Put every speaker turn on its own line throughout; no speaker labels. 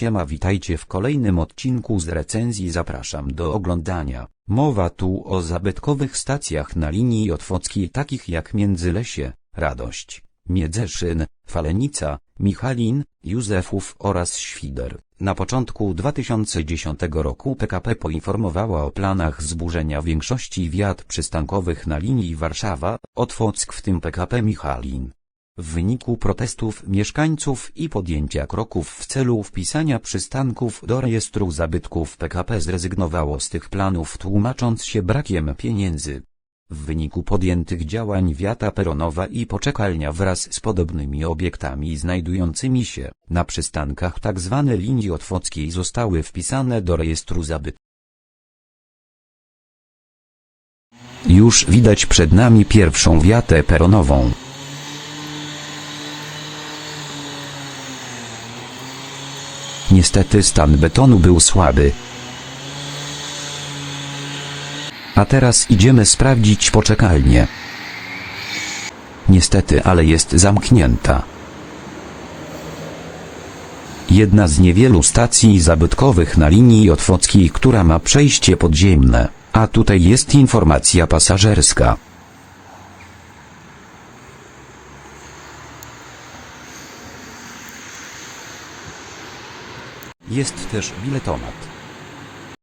Siema witajcie w kolejnym odcinku z recenzji zapraszam do oglądania. Mowa tu o zabytkowych stacjach na linii otwockiej takich jak Międzylesie, Radość, Miedzeszyn, Falenica, Michalin, Józefów oraz Świder. Na początku 2010 roku PKP poinformowała o planach zburzenia większości wiat przystankowych na linii Warszawa-Otwock w tym PKP Michalin. W wyniku protestów mieszkańców i podjęcia kroków w celu wpisania przystanków do rejestru zabytków PKP zrezygnowało z tych planów tłumacząc się brakiem pieniędzy. W wyniku podjętych działań wiata peronowa i poczekalnia wraz z podobnymi obiektami znajdującymi się na przystankach tzw. linii otwockiej zostały wpisane do rejestru zabytków. Już widać przed nami pierwszą wiatę peronową. Niestety stan betonu był słaby. A teraz idziemy sprawdzić poczekalnię. Niestety, ale jest zamknięta. Jedna z niewielu stacji zabytkowych na linii otwockiej, która ma przejście podziemne, a tutaj jest informacja pasażerska. Jest też biletomat.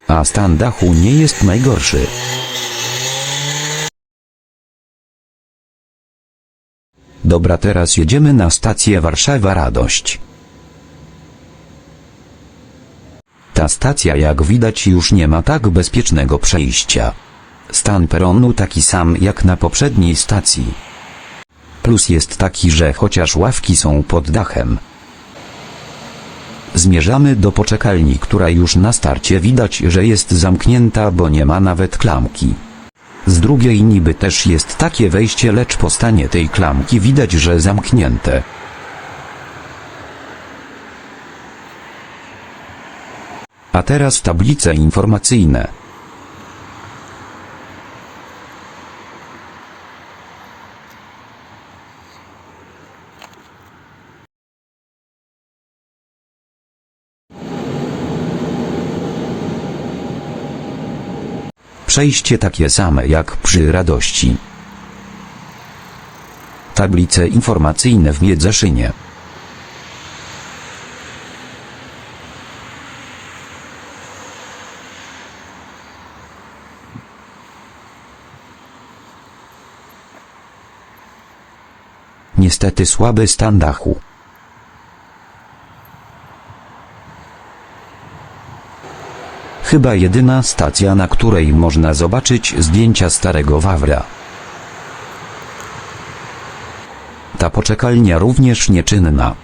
A stan dachu nie jest najgorszy. Dobra teraz jedziemy na stację Warszawa Radość. Ta stacja jak widać już nie ma tak bezpiecznego przejścia. Stan peronu taki sam jak na poprzedniej stacji. Plus jest taki, że chociaż ławki są pod dachem, Zmierzamy do poczekalni, która już na starcie widać, że jest zamknięta, bo nie ma nawet klamki. Z drugiej niby też jest takie wejście, lecz po stanie tej klamki widać, że zamknięte. A teraz tablice informacyjne. Przejście takie same jak przy radości. Tablice informacyjne w Miedzeszynie. Niestety słaby stan dachu. Chyba jedyna stacja, na której można zobaczyć zdjęcia starego Wawra. Ta poczekalnia również nieczynna.